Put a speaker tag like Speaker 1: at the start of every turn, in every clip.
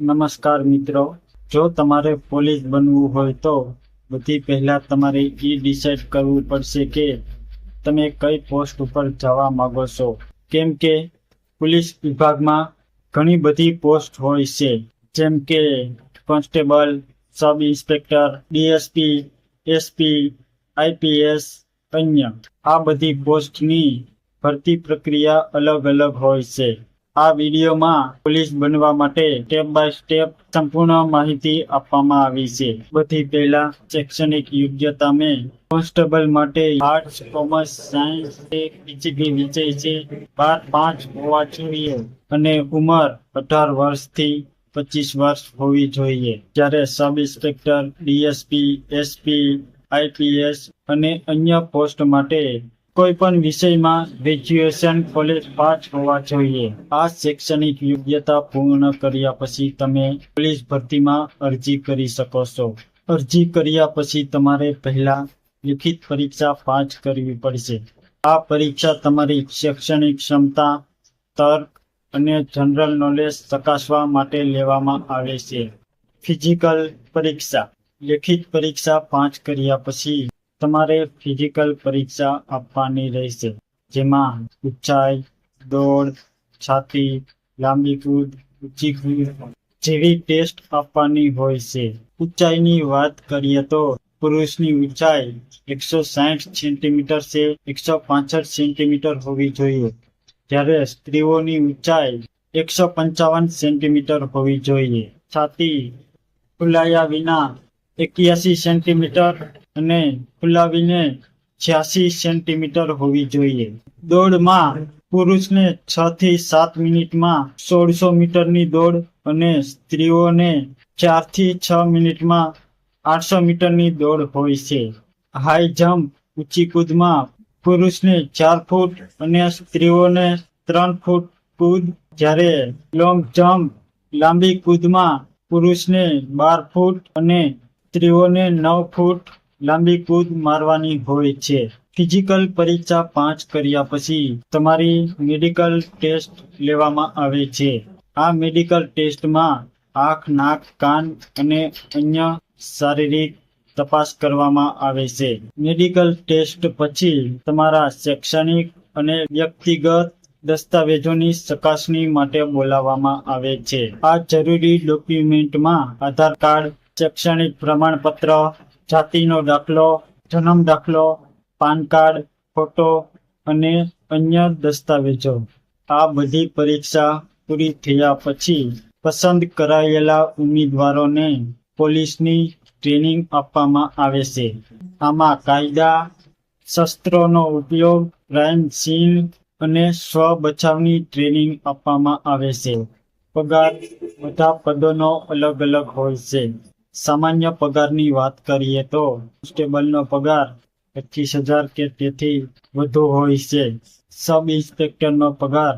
Speaker 1: નમસ્કાર મિત્રો. જો તમારે પોલીસ બનવું હોય તો બધી પહેલા તમારે એ ડિસાઈડ કરવું પડશે કે તમે કઈ પોસ્ટ ઉપર જવા માગો છો. કેમ કે પોલીસ વિભાગમાં ઘણી બધી પોસ્ટ હોય છે. જેમ કે constable, sub inspector, DSP, SP, IPS, અન્ય. આ બધી પોસ્ટની ભરતી પ્રક્રિયા અલગ અલગ હોય છે. આ વિડીયોમાં પોલીસ બનવા માટે સ્ટેપ બાય સ્ટેપ સંપૂર્ણ માહિતી આપવામાં આવી છે. બધી પહેલા શૈક્ષણિક યોગ્યતા મેં કોન્સ્ટેબલ માટે આર્ટ્સ, કોમર્સ, સાયન્સ બીજી વિષય છે. બાર, પાંચ હોવા જોઈએ અને ઉંમર અઢાર વર્ષથી પચીસ વર્ષ હોવી જોઈએ. જ્યારે sub inspector, DSP, SP, IPS અને અન્ય પોસ્ટ માટે કોઈ પણ વિષયમાં ગ્રેજ્યુએશન કોલેજ પાસ હોવા જોઈએ. આ શૈક્ષણિક યોગ્યતા પૂર્ણ કર્યા પછી તમે પોલીસ ભરતીમાં અરજી કરી શકો છો. અરજી કર્યા પછી તમારે પહેલા લિખિત પરીક્ષા પાસ કરવી પડશે. આ પરીક્ષા તમારી શૈક્ષણિક ક્ષમતા, તર્ક અને જનરલ નોલેજ ચકાસવા માટે લેવામાં આવે છે. ફિઝિકલ પરીક્ષા. લેખિત પરીક્ષા પાંચ કર્યા પછી તમારે ફિઝિકલ પરીક્ષા આપવાની રહેશે. જેમાં ઊંચાઈ, દોડ, છાતી, લાંબી કૂદ, ઊંચી કૂદ જેવી ટેસ્ટ આપવાની હોય છે. ઊંચાઈની વાત કરીએ તો પુરુષની ઊંચાઈ એકસો સાઠ સેન્ટીમીટર છે, એકસો પાસઠ સેન્ટીમીટર હોવી જોઈએ. જ્યારે સ્ત્રીઓની ઊંચાઈ એકસો પંચાવન સેન્ટીમીટર હોવી જોઈએ. છાતી ફુલાયા વિના એક્યાસી સેન્ટીમીટર અને ફૂલાવીને છ્યાસી સેન્ટીમીટર હોવી જોઈએ. દોડમાં પુરુષને છ થી સાત મિનિટમાં સોળસો મીટરની દોડ અને સ્ત્રીઓને ચારથી છ મિનિટમાં આઠસો મીટરની દોડ હોય છે. હાઈ જમ્પ ઊંચી કૂદમાં પુરુષને ચાર ફૂટ અને સ્ત્રીઓને ત્રણ ફૂટ કૂદ. જ્યારે લોંગ જમ્પ લાંબી કૂદમાં પુરુષને બાર ફૂટ અને સ્ત્રીઓને નવ ફૂટ લાંબી કૂદ મારવાની હોય છે. ફિઝિકલ પરીક્ષા પાંચ કર્યા પછી તમારી મેડિકલ ટેસ્ટ લેવામાં આવે છે. આ મેડિકલ ટેસ્ટમાં આંખ, નાક, કાન અને અન્ય શારીરિક તપાસ કરવામાં આવે છે. મેડિકલ ટેસ્ટ પછી તમારા શૈક્ષણિક અને વ્યક્તિગત દસ્તાવેજોની ચકાસણી માટે બોલાવવામાં આવે છે. આ જરૂરી ડોક્યુમેન્ટમાં આધાર કાર્ડ, શૈક્ષણિક પ્રમાણપત્ર જાતિનો દાખલો, જન્મ દાખલો, પાન કાર્ડ, ફોટો અને અન્ય દસ્તાવેજો. આ બધી પરીક્ષા પૂરી થયા પછી પસંદ કરાયેલા ઉમેદવારોને પોલીસની ટ્રેનિંગ આપવામાં આવે છે. આમાં કાયદા, શસ્ત્રોનો ઉપયોગ, ક્રાઇમ સીન અને સ્વ બચાવની ટ્રેનિંગ આપવામાં આવે છે. પગાર, બધા પદોનો અલગ અલગ હોય છે. સામાન્ય પગારની વાત કરીએ તો કોન્સ્ટેબલનો પગાર પચીસ હજાર કે તેથી વધુ હોય છે. સબ ઇન્સ્પેક્ટરનો પગાર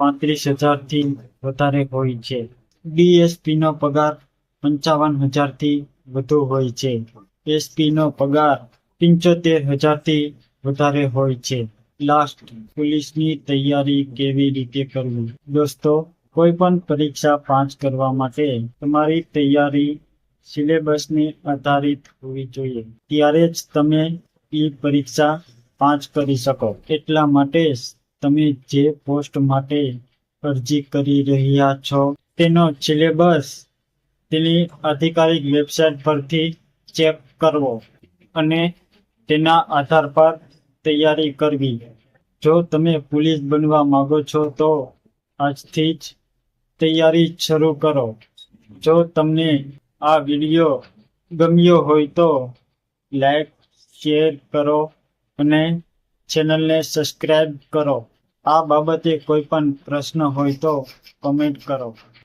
Speaker 1: પાંત્રીસ હજારથી વધારે હોય છે. ડીએસપીનો પગાર પંચાવન હજારથી વધુ હોય છે. એસપીનો પગાર પંચોતેર હજારથી વધારે હોય છે. લાસ્ટ પોલીસની તૈયારી કેવી રીતે કરવી? દોસ્તો, કોઈ પણ પરીક્ષા પાસ કરવા માટે તમારી તૈયારી સિલેબસને આધારિત હોવી જોઈએ. ત્યારે જ તમે એ પરીક્ષા પાસ કરી શકો. એટલા માટે તમે જે પોસ્ટ માટે અરજી કરી રહ્યા છો, તેનો સિલેબસ તેની આધિકારિક વેબસાઇટ પરથી ચેક કરવો અને તેના આધાર પર તૈયારી કરવી. જો તમે પોલીસ બનવા માંગો છો તો આજથી જ તૈયારી શરૂ કરો. જો તમને આ વીડિયો ગમ્યો હોય તો લાઈક, શેર કરો અને ચેનલને સબસ્ક્રાઈબ કરો. આ બાબતે કોઈ પણ પ્રશ્ન હોય તો કમેન્ટ કરો.